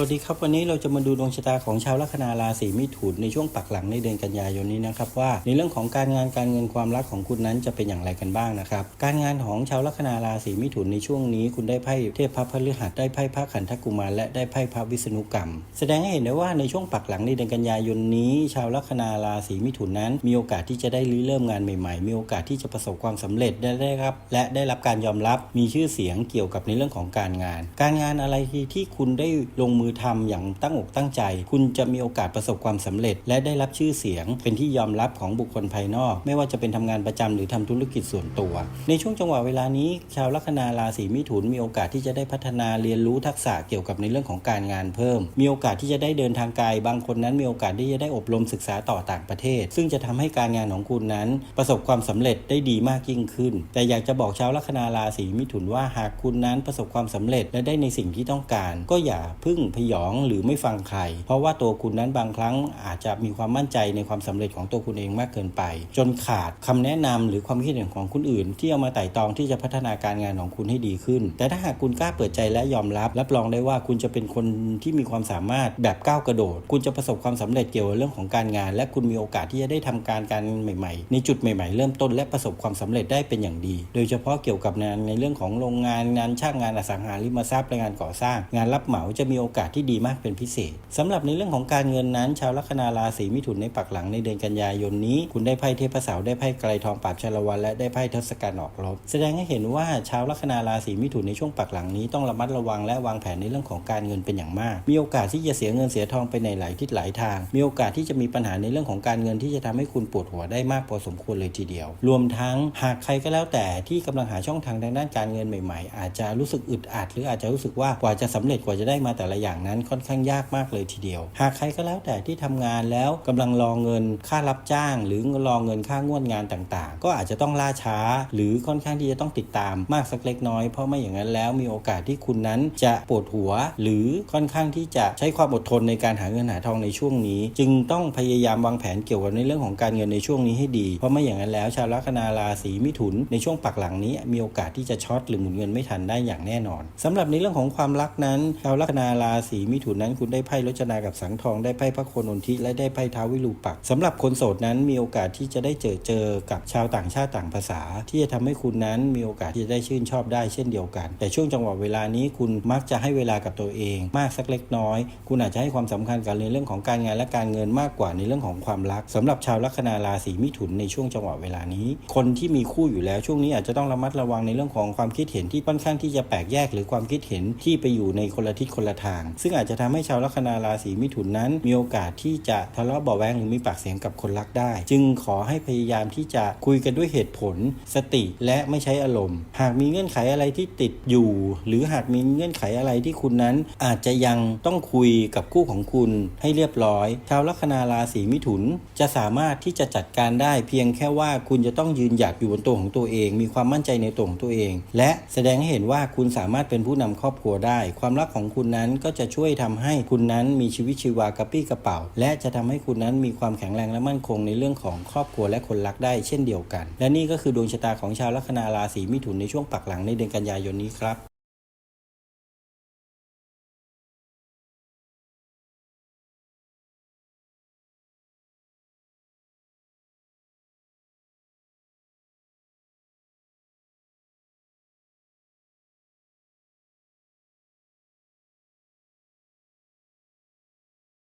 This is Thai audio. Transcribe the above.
วัสดีครับวันนี้เราจะมาดูดวงชะตาของชาวลัคนาราศีมิถุนในช่วงปักหลังในเดือนกันยายนนี้นะครับว่าในเรื่องของการงานการเงินความรักของคุณนั้นจะเป็นอย่างไรกันบ้างนะครับการงานของชาวลัคนาราศีมิถุนในช่วงนี้ คุณได้ไพ่เทพพระพฤหัสได้ไพ่พระขันธกุมารและได้ไพ่พระวิษณุกรรม แสดงให้เห็นได้ว่าในช่วงปักหลังในเดือนกันยายนนี้ ชาวลัคนาราศีมิถุนนั้น มีโอกาสที่จะได้ริเริ่มงานใหม่ๆ มีโอกาสที่จะประสบความสำเร็จได้ได้รับ และได้รับการยอมรับมีชื่อเสียงเกี่ยวกับในเรื่องของการงาน การงานอะไรที่ที่คุณได้ลงมือทำอย่างตั้งอกตั้งใจ คุณจะมีโอกาสประสบความสำเร็จ และได้รับชื่อเสียง เป็นที่ยอมรับของบุคคลภายนอก ไม่ว่าจะเป็นทำงานประจำหรือทำธุรกิจส่วนตัว ในช่วงจังหวะเวลานี้ ชาวลัคนาราศีมิถุนมีโอกาสที่จะได้พัฒนาเรียนรู้ทักษะเกี่ยวกับในเรื่องของการงานเพิ่ม มีโอกาสที่จะได้เดินทางไกลบางคนนั้นมีโอกาสที่จะได้อบรมศึกษาต่อต่างประเทศ ซึ่งจะทำให้การงานของคุณนั้น ประสบความสำเร็จได้ดีมากยิ่งขึ้น แต่อยากจะบอกชาวลัคนาราศีมิถุนว่าหากคุณนั้นประสบความสำเร็จและได้ในสิ่งที่ต้องการ ก็อย่าพึ่งพยองหรือไม่ฟังใคร เพราะว่าตัวคุณนั้นบางครั้งอาจจะมีความมั่นใจในความสำเร็จของตัวคุณเองมากเกินไป จนขาดคำแนะนำหรือความคิดเห็นของคนอื่น ที่เอามาไต่ตองที่จะพัฒนาการงานของคุณให้ดีขึ้น แต่ถ้าหากคุณกล้าเปิดใจและยอมรับ รับรองได้ว่าคุณจะเป็นคนที่มีความสามารถแบบก้าวกระโดด คุณจะประสบความสำเร็จเกี่ยวกับเรื่องของการงาน และคุณมีโอกาสที่จะได้ทำการการใหม่ ๆ ในจุดใหม่ ๆ เริ่มต้นและประสบความสำเร็จได้เป็นอย่างดี โดยเฉพาะเกี่ยวกับงานในเรื่องของโรงงานงานช่างงานอสังหาริมทรัพย์และงานก่อสร้าง งานรับเหมาจะมีโอกาสที่ดีมากเป็นพิเศษสำหรับในเรื่องของการเงินนั้น ชาวลัคนาราศีมิถุนในปักหลังในเดือนกันยายนนี้ คุณได้ไพ่เทพเสาได้ไพ่ไกลทองปราบชาละวันและได้ไพ่ทศกัณฐ์ออกรบแสดงให้เห็นว่าชาวลัคนาราศีมิถุนในช่วงปักหลังนี้ต้องระมัดระวังและวางแผนในเรื่องของการเงินเป็นอย่างมาก มีโอกาสที่จะเสียเงินเสียทองไปในหลายทิศหลายทาง มีโอกาสที่จะมีปัญหาในเรื่องของการเงินที่จะทำให้คุณปวดหัวได้มากพอสมควรเลยทีเดียว รวมทั้งหากใครก็แล้วแต่ที่กำลังหาช่องทางทางด้านการเงินใหม่ ๆ อาจจะรู้สึกอึดอัด หรืออาจจะรู้สึกว่ากว่าจะสำเร็จกว่าจะได้มาแต่ละอย่างนั้นค่อนข้างยากมากเลยทีเดียว หากใครก็แล้วแต่ที่ทำงานแล้วกำลังรอเงินค่ารับจ้าง หรือรอเงินค่างวดงานต่างๆ ก็อาจจะต้องล่าช้า หรือค่อนข้างที่จะต้องติดตามมากสักเล็กน้อยเพราะไม่อย่างนั้นแล้วมีโอกาสที่คุณนั้นจะปวดหัว หรือค่อนข้างที่จะใช้ความอดทนในการหาเงินหาทองในช่วงนี้ จึงต้องพยายามวางแผนเกี่ยวกับในเรื่องของการเงินในช่วงนี้ให้ดี เพราะไม่อย่างนั้นแล้วชาวลัคนาราศีมิถุนในช่วงปักหลังนี้ มีโอกาสที่จะช็อตหรือหมุนเงินไม่ทันได้อย่างแน่นอนสำหรับในเรื่องของความรักนั้นชาวลัคนาราศีมิถุนนั้นคุณได้ไพ่รจนากับสังทองได้ไพ่พระโคนนทิและได้ไพ่ท้าววิรูปักษ์สำหรับคนโสดนั้นมีโอกาสที่จะได้เจอเจอกับชาวต่างชาติต่างภาษา ที่จะทำให้คุณนั้นมีโอกาสที่จะได้ชื่นชอบได้เช่นเดียวกัน แต่ช่วงจังหวะเวลานี้คุณมักจะให้เวลากับตัวเอง มากสักเล็กน้อย คุณอาจจะให้ความสำคัญกับในเรื่องของการงานและการเงินมากกว่าในเรื่องของความรักสำหรับชาวลัคนาราศีมิถุนในช่วงจังหวะเวลานี้ คนที่มีคู่อยู่แล้วช่วงนี้อาจจะต้องระมัดระวังในเรื่องของความคิดเห็นที่ค่อนข้างที่จะแปลกแยก หรือความคิดเห็นที่ไปอยู่ในคนละทิศคนละทางซึ่งอาจจะทำให้ชาวลัคนาราศีมิถุนนั้น มีโอกาสที่จะทะเลาะเบาะแวงหรือมีปากเสียงกับคนรักได้ จึงขอให้พยายามที่จะคุยกันด้วยเหตุผล สติและไม่ใช้อารมณ์ หากมีเงื่อนไขอะไรที่ติดอยู่ หรือหากมีเงื่อนไขอะไรที่คุณนั้น อาจจะยังต้องคุยกับคู่ของคุณให้เรียบร้อย ชาวลัคนาราศีมิถุน จะสามารถที่จะจัดการได้ เพียงแค่ว่าคุณจะต้องยืนหยัดอยู่บนตัวของตัวเอง มีความมั่นใจในตัวของตัวเอง และแสดงให้เห็นว่าคุณสามารถเป็นผู้นำครอบครัวได้ ความรักของคุณนั้นก็จะช่วยทำให้คุณนั้นมีชีวิตชีวากระปี้กระเป๋า และจะทำให้คุณนั้นมีความแข็งแรงและมั่นคงในเรื่องของครอบครัวและคนรักได้เช่นเดียวกัน และนี่ก็คือดวงชะตาของชาวลัคนาราศีมิถุนในช่วงปักหลังในเดือนกันยายนนี้ครับ